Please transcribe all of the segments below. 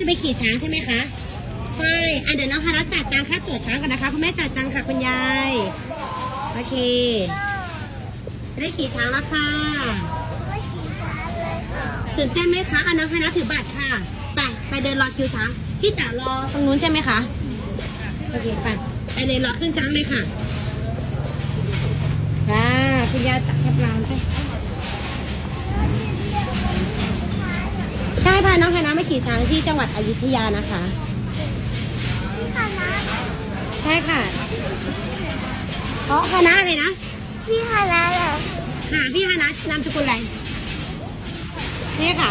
จะไปขี่ช้างใช่ไหมคะ ใช่อะเดี๋ยวน้องฮานะจ่ายตังค่าตั๋วช้างก่อนนะคะคุณแม่จ่ายตังค่ะคุณยาย โอเค ได้ขี่ช้างแล้วค่ะ ตื่นเต้นไหมคะอะน้องฮานะถือบัตรค่ะ ไปไปเดินรอคิวช้าง พี่จ๋ารอตรงนู้นใช่ไหมคะ โอเคไปไปเลยรอขึ้นช้างเลยค่ะอ่าคุณยายจับกับร้านไป พาน้องฮานะมาขี่ช้างที่จังหวัดอยุธยานะคะพี่คณะใช่ค่ะเพราะคณะอะไรนะ พี่คณะเหรอหาพี่ฮานะนามสกุลอะไรนี่ค่ะ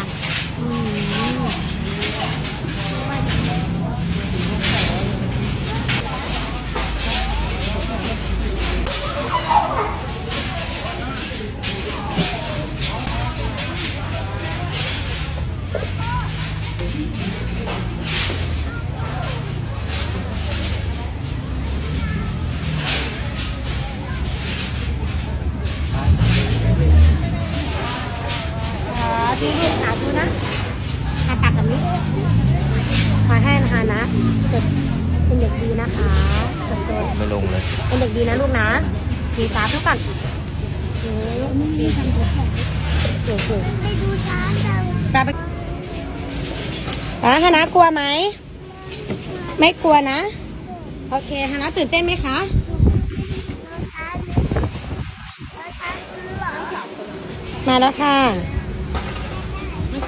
ดูลูกสาดูนะอาปากแบบนี้ขอให้ฮานะเกิดเป็นเด็กดีนะคะเกิดโตไม่ลงเลย เป็นเด็กดีนะลูกนะสีสาธุก่อนโอ้ดีจังเลยเก่งไปดูช้างกันๆตาไปฮานะกลัวไหม ไม่กลัวนะ โอเคฮานะตื่นเต้นไหมคะมาแล้วค่ะ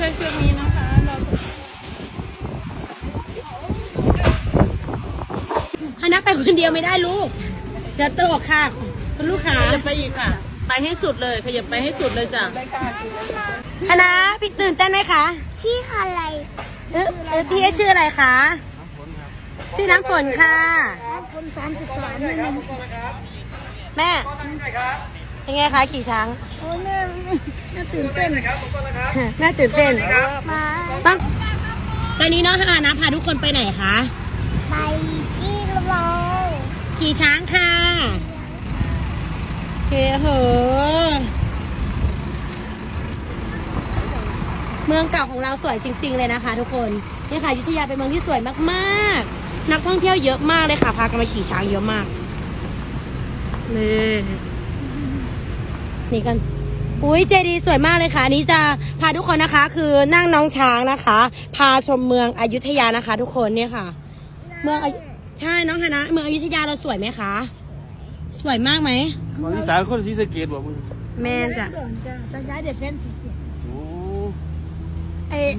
ช่เชือกนี้นะคะเราฮานะไปคนเดียวไม่ได้ลูกเดี๋ยวตกค่ะคุณลูกค้าขยับไปอีกค่ะ ไปให้สุดเลย ขยับไปให้สุดเลยจ้ะฮานะพี่ตื่นเต้นไหมคะพี่อะไรเออเออพี่ชื่ออะไรคะชื่อน้ำฝนค่ะคนสามสิบสามนี่นะแม่ เป็นไงคะขี่ช้างโอ้แม่แม่ตื่นเต้นแม่ตื่นเต้นมาปังตอนนี้น้องฮานะพาทุกคนไปไหนคะไปที่โรงขี่ช้างค่ะโอเคโหเมืองเก่าของเราสวยจริง ๆ เลยนะคะ ทุกคนนี่ค่ะอยุธยาเป็นเมืองที่สวยมากๆ นักท่องเที่ยวเยอะมากเลยค่ะ พากันมาขี่ช้างเยอะมากนี่ นี่กันอุ้ยเจดีย์สวยมากเลยค่ะอันนี้จะพาทุกคนนะคะ คือนั่งน้องช้างนะคะ พาชมเมืองอยุธยานะคะ ทุกคนเนี่ยค่ะ เมืองอยุใช่น้องคณะเมืองอยุธยาเราสวยไหมคะ สวยมากไหมคนอีสานคนศรีสะเกดบอกมึงแม่จ้ะจะย้ายเด็กเล่นสีเขียวโอ้เอ๊ะ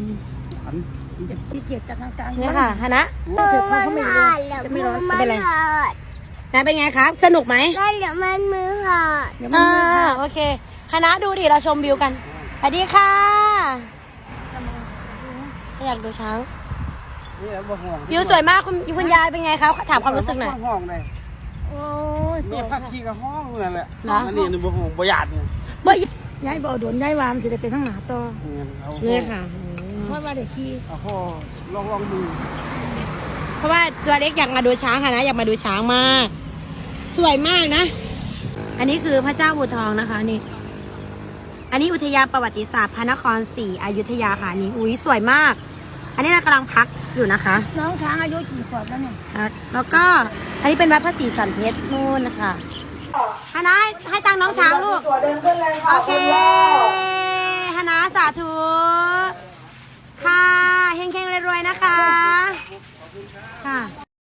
อันสีเขียวจากกลางเนี่ยค่ะคณะมือมันขาดเดี๋ยวมือมันไม่เป็นไรขาด นะเป็นไงครับ สนุกไหมแล้วเดี๋ยวมันมือขาดอ่าโอเคคณะดูดิเราชมวิวกันสวัสดีค่ะอยากดูช้างนี่แหละบ่ห่วงวิวสวยมากคุณคุณยายเป็นไงครับถามความรู้สึกหน่อยห้องได้โอ้ยสเนี่วยยพักขี้กับห้องนั่นแหละเหรออันนี้นี่บ่ห่วงบ่หยาดเนี่ยเบ้ยย้ายบ่อโดนย้ายวามสิได้ไปทั้งหนาต่อเนี่ยเอาเนี่ยค่ะเพราะว่าเด็กขี้เอาห้อลองลองมือเพราะว่าตัวเล็กอยากมาดูช้างค่ะนะอยากมาดูช้างมาก สวยมากนะ อันนี้คือพระเจ้าบูทองนะคะนี่ อันนี้อุทยานประวัติศาสตร์พระนครศรีอยุธยาค่ะอันนี้อุ้ยสวยมาก อันนี้เรากำลังพักอยู่นะคะ น้องช้างอายุกี่ขวบแล้วเนี่ยครับแล้วก็อันนี้เป็นวัดพระศรีสันเพชรนู่นนะคะฮานะให้ให้ตังค์น้องช้างลูกโอเคฮานะสาธุ ค่ะ เฮงๆรวยๆนะคะ ค่ะ